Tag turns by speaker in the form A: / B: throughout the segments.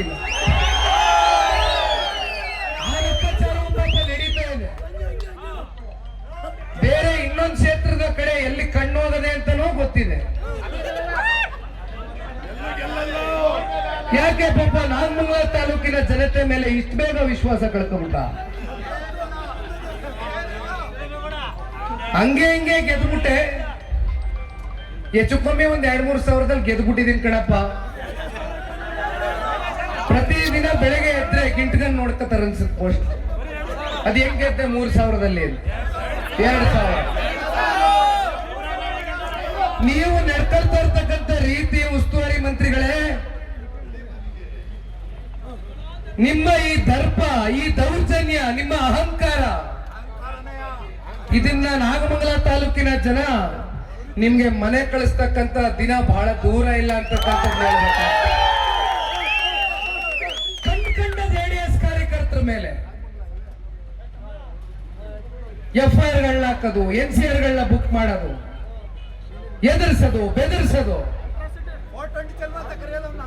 A: ಇದೆ. ಬೇರೆ ಇನ್ನೊಂದು ಕ್ಷೇತ್ರದ ಕಡೆ ಎಲ್ಲಿ ಕಣ್ಣೋಗದೆ ಅಂತನೂ ಗೊತ್ತಿದೆ. ಯಾಕೆ ಪಾಪ ನಾಗಮಂಗಲ ತಾಲೂಕಿನ ಜನತೆ ಮೇಲೆ ಇಷ್ಟು ಬೇಗ ವಿಶ್ವಾಸ ಕಳ್ಕೊಂಬಿಟ್ಟ ಹಂಗೆ ಹಿಂಗೆ ಗೆದ್ಬಿಟ್ಟೆ. ಹೆಚ್ಚು ಕಮ್ಮಿ ಒಂದ್ ಎರಡ್ ಮೂರು ಸಾವಿರದಲ್ಲಿ ಗೆದ್ಬಿಟ್ಟಿದೀನಿ ಕಣಪ್ಪ. ಪ್ರತಿದಿನ ಬೆಳಗ್ಗೆ ಎದ್ರೆ ಗಿಂಟ್ಗನ್ ನೋಡ್ಕೋತಾರ ಅನ್ಸುತ್ತೆ ಪೋಸ್ಟ್ ಅದ್ ಹೆಂಗ್ ಗೆದ್ದೆ ಮೂರ್ ಸಾವಿರದಲ್ಲಿ. ಎರಡ್ ಸಾವಿರ. ನೀವು ನಡ್ಕೊಳ್ತಾ ರೀತಿ ಉಸ್ತುವಾರಿ ಮಂತ್ರಿಗಳೇ, ನಿಮ್ಮ ಈ ದರ್ಪ, ಈ ದೌರ್ಜನ್ಯ, ನಿಮ್ಮ ಅಹಂಕಾರ, ಇದನ್ನ ನಾಗಮಂಗಲ ತಾಲೂಕಿನ ಜನ ನಿಮ್ಗೆ ಮನೆ ಕಳಿಸ್ತಕ್ಕಂತ ದಿನ ಬಹಳ ದೂರ ಇಲ್ಲ ಅಂತ ಕಂಡ್ ಎಫ್ ಐ ಆರ್ಗಳನ್ನ ಹಾಕೋದು ಎನ್ ಸಿ ಆರ್ಗಳನ್ನ ಬುಕ್ ಮಾಡೋದು, ಎದುರಿಸೋದು, ಬೆದರ್ಸೋದು.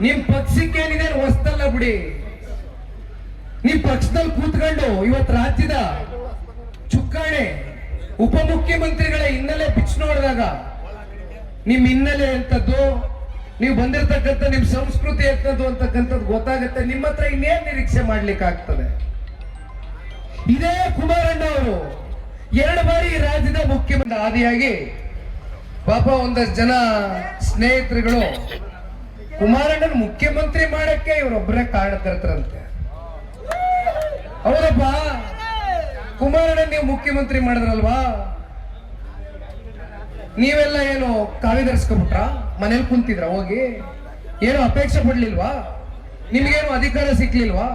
A: ನಿಮ್ ಪಕ್ಷಕ್ಕೆ ಏನಿದೆ ಹೊಸ್ತಲ್ಲ ಬಿಡಿ. ನಿಮ್ ಪಕ್ಷದಲ್ಲಿ ಕೂತ್ಕೊಂಡು ಇವತ್ತು ರಾಜ್ಯದ ಚುಕ್ಕಾಣೆ ಉಪಮುಖ್ಯಮಂತ್ರಿಗಳ ಹಿನ್ನೆಲೆ ಬಿಚ್ಚು ನೋಡಿದಾಗ, ನಿಮ್ ಹಿನ್ನೆಲೆ ಎಂತದ್ದು ನೀವು ಬಂದಿರತಕ್ಕಂತ ನಿಮ್ ಸಂಸ್ಕೃತಿ ಎಂತದ್ದು ಅಂತಕ್ಕಂಥದ್ದು ಗೊತ್ತಾಗುತ್ತೆ. ನಿಮ್ಮ ಹತ್ರ ಇನ್ನೇನ್ ನಿರೀಕ್ಷೆ ಮಾಡ್ಲಿಕ್ಕೆ ಆಗ್ತದೆ ಇದೇ ಕುಮಾರಣ್ಣ ಅವರು. ಎರಡು ಬಾರಿ ರಾಜ್ಯದ ಮುಖ್ಯಮಂತ್ರಿ ಆದಿಯಾಗಿ ಪಾಪ ಒಂದಷ್ಟು ಜನ ಸ್ನೇಹಿತರುಗಳು ಕುಮಾರಣ್ಣನ ಮುಖ್ಯಮಂತ್ರಿ ಮಾಡಕ್ಕೆ ಇವರೊಬ್ಬರೇ ಕಾರಣ ತರ್ತಾರಂತೆ ಹೌದಪ್ಪ? ಕುಮಾರಣ್ಣ ನೀವು ಮುಖ್ಯಮಂತ್ರಿ ಮಾಡಿದ್ರಲ್ವಾ? ನೀವೆಲ್ಲ ಏನು ಕಾವ್ಯ ಧರಿಸ್ಕೊಬಿಟ್ರ ಮನೇಲಿ ಕುಂತಿದ್ರ ಹೋಗಿ? ಏನು ಅಪೇಕ್ಷೆ ಪಡ್ಲಿಲ್ವಾ? ನಿಮ್ಗೇನು ಅಧಿಕಾರ ಸಿಕ್ಲಿಲ್ವಾ?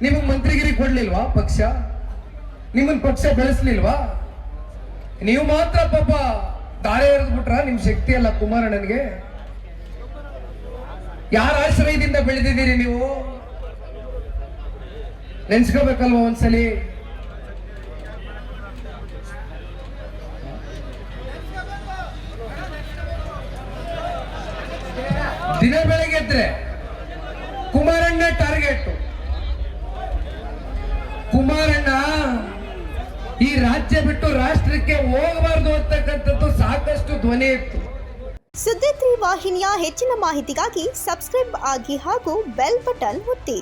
A: ನಿಮಗ್ ಮಂತ್ರಿಗಿರಿ ಕೊಡ್ಲಿಲ್ವಾ ಪಕ್ಷ? ನಿಮ್ಮನ್ ಪಕ್ಷ ಬೆಳೆಸ್ಲಿಲ್ವಾ? ನೀವು ಮಾತ್ರ ಪಾಪ ದಾರೆ ಎರೆದ್ಬಿಟ್ರ ನಿಮ್ ಶಕ್ತಿ ಅಲ್ಲ ಕುಮಾರಣ್ಣನಿಗೆ ಯಾರ ಆಶ್ರಯದಿಂದ ಬೆಳೆದಿದ್ದೀರಿ ನೀವು? ನೆನ್ಸ್ಕೋಬೇಕಲ್ವಾ ಒಂದ್ಸಲಿ? ದಿನ ಬೆಳಗ್ಗೆ ಎದ್ರೆ ಕುಮಾರಣ್ಣ ಟಾರ್ಗೆಟ್ ಕುಮಾರಣ್ಣ ಈ ರಾಜ್ಯ ಬಿಟ್ಟು ರಾಷ್ಟ್ರಕ್ಕೆ ಹೋಗಬಾರದು ಅಂತಕ್ಕಂಥದ್ದು ಸಾಕಷ್ಟು ಧ್ವನಿ ಇತ್ತು.
B: ಸುದ್ದಿ ವಾಹಿನಿಯ ಹೆಚ್ಚಿನ ಮಾಹಿತಿಗಾಗಿ ಸಬ್ಸ್ಕ್ರೈಬ್ ಆಗಿ ಹಾಗೂ ಬೆಲ್ ಬಟನ್ ಒತ್ತಿ.